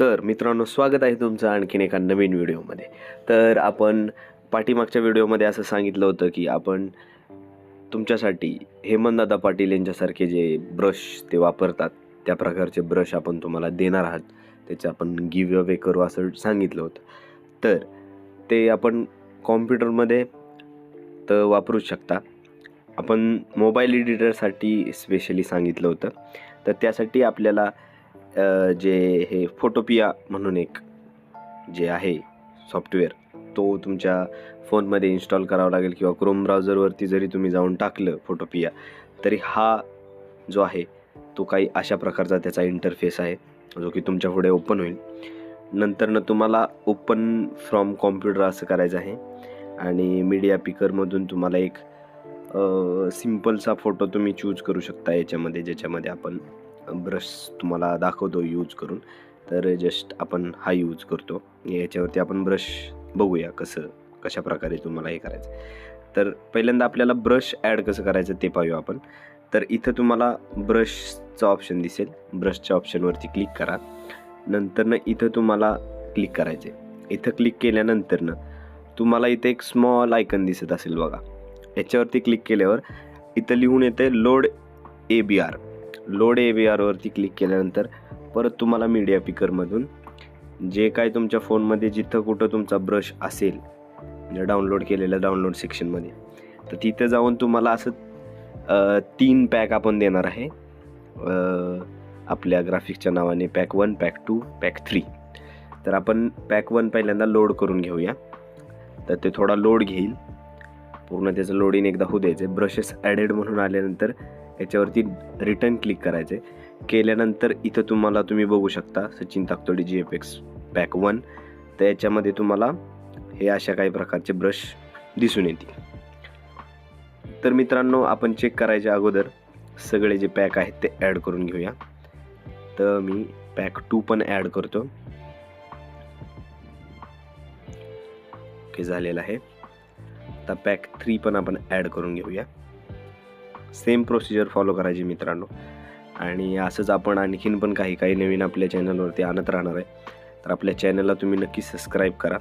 तर मित्रांनो स्वागत आहे तुमचं आणखीन एका नवीन व्हिडिओमध्ये. तर आपण पाठीमागच्या व्हिडिओमध्ये असं सांगितलं होतं की आपण तुमच्यासाठी हेमंतदादा पाटील यांच्यासारखे जे ब्रश ते वापरतात त्या प्रकारचे ब्रश आपण तुम्हाला देणार आहात. त्याचे आपण गिव्ह अवे करू असं सांगितलं होतं. तर ते आपण कॉम्प्युटरमध्ये तर वापरूच शकता. आपण मोबाईल एडिटरसाठी स्पेशली सांगितलं होतं. तर त्यासाठी आपल्याला जे हे फोटोपिया म्हणून एक जे आहे सॉफ्टवेअर तो तुमच्या फोनमध्ये इन्स्टॉल करावा लागेल किंवा क्रोम ब्राउझरवरती जरी तुम्ही जाऊन टाकलं फोटोपिया तरी हा जो आहे तो काही अशा प्रकारचा त्याचा इंटरफेस आहे जो की तुमच्यापुढे ओपन होईल. नंतरनं तुम्हाला ओपन फ्रॉम कॉम्प्युटर असं करायचं आहे आणि मीडिया पिकरमधून तुम्हाला एक सिम्पलचा फोटो तुम्ही चूज करू शकता याच्यामध्ये ज्याच्यामध्ये आपण ब्रश तुम्हाला दाखवतो यूज करून. तर जस्ट आपण हा यूज करतो. याच्यावरती आपण ब्रश बघूया कसं कशा प्रकारे तुम्हाला हे करायचं. तर पहिल्यांदा आपल्याला ब्रश ॲड कसं करायचं ते पाहूया आपण. तर इथं तुम्हाला ब्रशचं ऑप्शन दिसेल. ब्रशच्या ऑप्शनवरती क्लिक करा. नंतरनं इथं तुम्हाला क्लिक करायचे इथं क्लिक केल्यानंतरनं तुम्हाला इथे एक स्मॉल आयकन दिसत असेल बघा. याच्यावरती क्लिक केल्यावर इथं लिहून येते load A B R load A B आरवरती click केल्यानंतर परत तुम्हाला मीडिया पिकरमधून जे काय तुमच्या फोनमध्ये जिथं कुठं तुमचा ब्रश असेल म्हणजे डाउनलोड केलेल्या डाउनलोड सेक्शनमध्ये तर तिथं जाऊन तुम्हाला असं तीन पॅक आपण देणार आहे. आपल्या ग्राफिक्सच्या नावाने pack one pack two pack three तर आपण पॅक वन पहिल्यांदा लोड करून घेऊया. तर ते थोडा लोड घेईल. पूर्ण त्याचं लोडिंग एकदा होऊ द्यायचं ब्रशेस ॲडेड म्हणून आल्यानंतर याच्यावरती रिटर्न क्लिक करायचे केल्यानंतर इथं तुम्हाला तुम्ही बघू शकता Sachin Taktodi G F X pack one तर याच्यामध्ये तुम्हाला हे अशा काही प्रकारचे ब्रश दिसून येतील. तर मित्रांनो आपण चेक करायच्या अगोदर सगळे जे पॅक आहेत ते ॲड करून घेऊया. तर मी पॅक टू पण ॲड करतो. ओके झालेलं आहे. आता पॅक थ्री पण आपण ॲड करून घेऊया. सेम प्रोसिजर फॉलो करायची मित्रांनो. आणि असंच आपण आणखीन पण काही काही नवीन आपल्या चॅनलवरती आणत राहणार आहे. तर आपल्या चॅनलला तुम्ही नक्की सबस्क्राईब करा.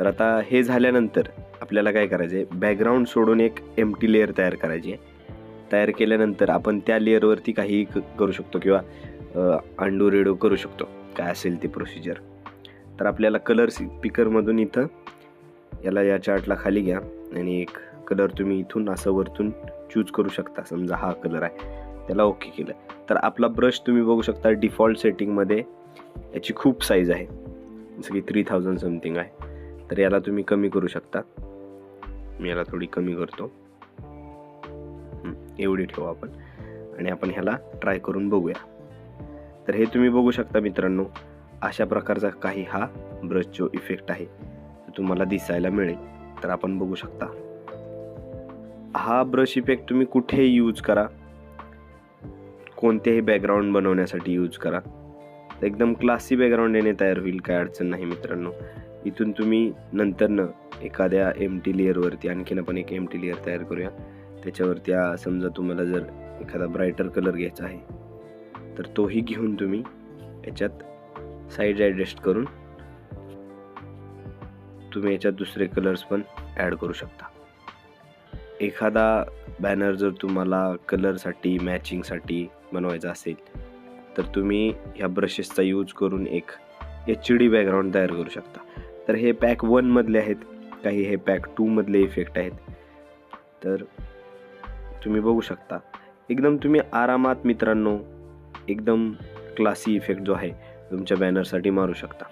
तर आता हे झाल्यानंतर आपल्याला काय करायचं आहे? बॅकग्राऊंड सोडून एक एम टी लेअर तयार करायची आहे. तयार केल्यानंतर आपण त्या लेअरवरती काहीही क- करू शकतो किंवा अंडू रेडो करू शकतो. काय असेल ते प्रोसिजर तर आपल्याला कलर स्पीकरमधून इथं याला या चार्टला खाली घ्या. आणि एक कलर तुम्ही इथून असं वरतून चूज करू शकता. समजा हा कलर आहे. त्याला ओके केलं. तर आपला ब्रश तुम्ही बघू शकता डिफॉल्ट सेटिंगमध्ये याची खूप साईज आहे. जसं की थ्री थाउजंड समथिंग आहे. तर याला तुम्ही कमी करू शकता. मी याला थोडी कमी करतो. एवढी ठेवू आपण. आणि आपण ह्याला ट्राय करून बघूया. तर हे तुम्ही बघू शकता मित्रांनो अशा प्रकारचा काही हा ब्रश जो इफेक्ट आहे तुम्हाला दिसायला मिळेल. तर आपण बघू शकता. हा ब्रश इफेक्ट तुम्ही कुठेही यूज करा. कोणतेही बॅकग्राऊंड बनवण्यासाठी यूज करा. तर एकदम क्लासी बॅकग्राऊंड येणे तयार होईल काय अडचण नाही मित्रांनो. इथून तुम्ही नंतरनं एखाद्या एम टी लेअरवरती आणखीन आपण एक एम टी लेअर तयार करूया. त्याच्यावरती समजा तुम्हाला जर एखादा ब्राईटर कलर घ्यायचा आहे तर तोही घेऊन तुम्ही याच्यात साईड ॲडजस्ट करून तुम्ही याच्यात दुसरे कलर्स पण ॲड करू शकता. एखादा बॅनर जर तुम्हाला कलरसाठी मॅचिंगसाठी बनवायचा असेल तर तुम्ही ह्या ब्रशेसचा यूज करून एक एच डी बॅकग्राऊंड तयार करू शकता. तर हे पॅक वनमधले आहेत काही हे पॅक टूमधले इफेक्ट आहेत. तर तुम्ही बघू शकता. एकदम तुम्ही आरामात मित्रांनो एकदम क्लासी इफेक्ट जो आहे तुमच्या बॅनरसाठी मारू शकता.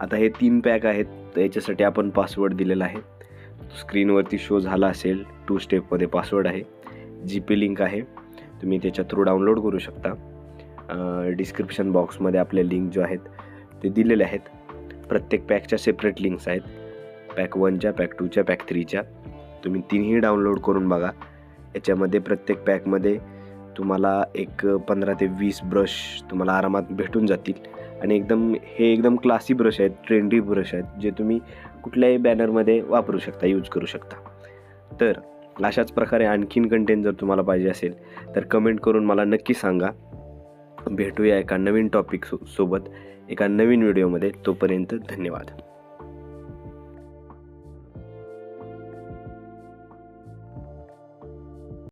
आता हे तीन पॅक आहेत तर याच्यासाठी आपण पासवर्ड दिलेला आहे. स्क्रीनवरती शो झाला असेल टू स्टेपमध्ये पासवर्ड आहे जी पे लिंक आहे. तुम्ही त्याच्या थ्रू डाउनलोड करू शकता. डिस्क्रिप्शन बॉक्समध्ये आपले लिंक जो आहेत ते दिलेले आहेत. प्रत्येक पॅकच्या सेपरेट लिंक्स आहेत. पॅक वनच्या पॅक टूच्या पॅक थ्रीच्या तुम्ही तिन्ही डाउनलोड करून बघा. याच्यामध्ये प्रत्येक पॅकमध्ये तुम्हाला एक पंधरा ते वीस ब्रश तुम्हाला आरामात भेटून जातील. आणि एकदम हे एकदम क्लासी ब्रश आहेत ट्रेंडी ब्रश आहेत जे तुम्ही कुठल्याही बॅनरमध्ये वापरू शकता यूज करू शकता. तर अशाच प्रकारे आणखीन कंटेंट जर तुम्हाला पाहिजे असेल तर कमेंट करून मला नक्की सांगा. भेटूया एका नवीन टॉपिक सो सोबत एका नवीन व्हिडिओमध्ये तोपर्यंत धन्यवाद.